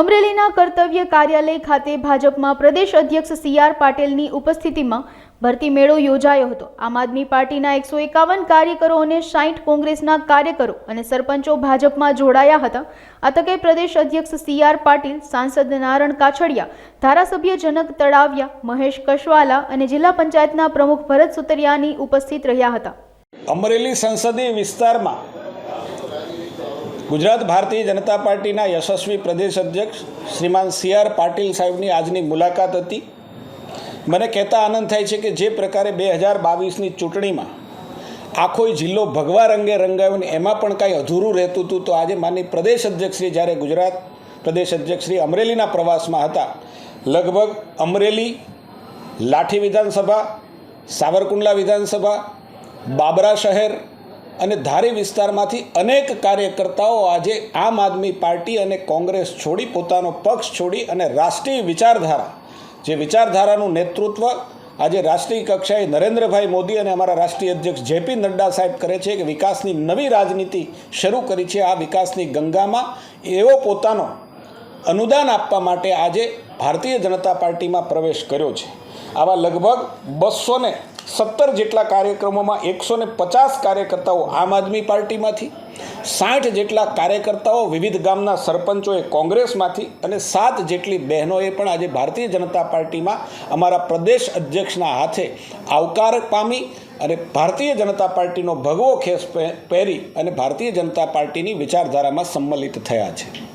અમરેલીના કર્તવ્ય કાર્યાલય ખાતે ભાજપમાં પ્રદેશ અધ્યક્ષ સી આર પાટીલની ઉપસ્થિતિમાં ભરતી મેળો યોજાયો હતો. આમ આદમી પાર્ટીના એકસો એકાવન કાર્યકરો અને સાઠ કોંગ્રેસના કાર્યકરો અને સરપંચો ભાજપમાં જોડાયા હતા. આ તકે પ્રદેશ અધ્યક્ષ સી આર પાટીલ, સાંસદ નારણ કાછડિયા, ધારાસભ્ય જનક તળાવિયા, મહેશ કશવાલા અને જિલ્લા પંચાયતના પ્રમુખ ભરત સુતરિયાની ઉપસ્થિત રહ્યા હતા. અમરેલી સંસદીય વિસ્તારમાં ગુજરાત ભારતીય જનતા પાર્ટીના યશસ્વી પ્રદેશ અધ્યક્ષ શ્રીમાન સી આર પાટીલ સાહેબની આજની મુલાકાત હતી. મને કહેતા આનંદ થાય છે કે જે પ્રકારે બે હજાર બાવીસની ચૂંટણીમાં આખો જિલ્લો ભગવા રંગે રંગાયો ને એમાં પણ કાંઈ અધૂરું રહેતું હતું તો આજે માની પ્રદેશ અધ્યક્ષશ્રી જ્યારે ગુજરાત પ્રદેશ અધ્યક્ષશ્રી અમરેલીના પ્રવાસમાં હતા, લગભગ અમરેલી, લાઠી વિધાનસભા, સાવરકુંડલા વિધાનસભા, બાબરા શહેર અને ધારી વિસ્તારમાંથી અનેક કાર્યકર્તાઓ આજે આમ આદમી પાર્ટી અને કોંગ્રેસ છોડી પોતાનો પક્ષ છોડી અને રાષ્ટ્રીય વિચારધારા, જે વિચારધારાનું નેતૃત્વ આજે રાષ્ટ્રીય કક્ષાએ નરેન્દ્રભાઈ મોદી અને અમારા રાષ્ટ્રીય અધ્યક્ષ જેપી નડ્ડા સાહેબ કરે છે કે વિકાસની નવી રાજનીતિ શરૂ કરી છે. આ વિકાસની ગંગામાં એવો પોતાનો અનુદાન આપવા માટે આજે ભારતીય જનતા પાર્ટીમાં પ્રવેશ કર્યો છે. આવા લગભગ બસો ને સત્તર જેટલા કાર્યક્રમોમાં એકસો ને પચાસ કાર્યકર્તાઓ આમ આદમી પાર્ટીમાંથી, સાઠ જેટલા કાર્યકર્તાઓ વિવિધ ગામના સરપંચોએ કોંગ્રેસમાંથી અને સાત જેટલી બહેનોએ પણ આજે ભારતીય જનતા પાર્ટીમાં અમારા પ્રદેશ અધ્યક્ષના હાથે આવકાર પામી અને ભારતીય જનતા પાર્ટીનો ભગવો ખેસ પહે- પહેરી અને ભારતીય જનતા પાર્ટીની વિચારધારામાં સંમલિત થયા છે.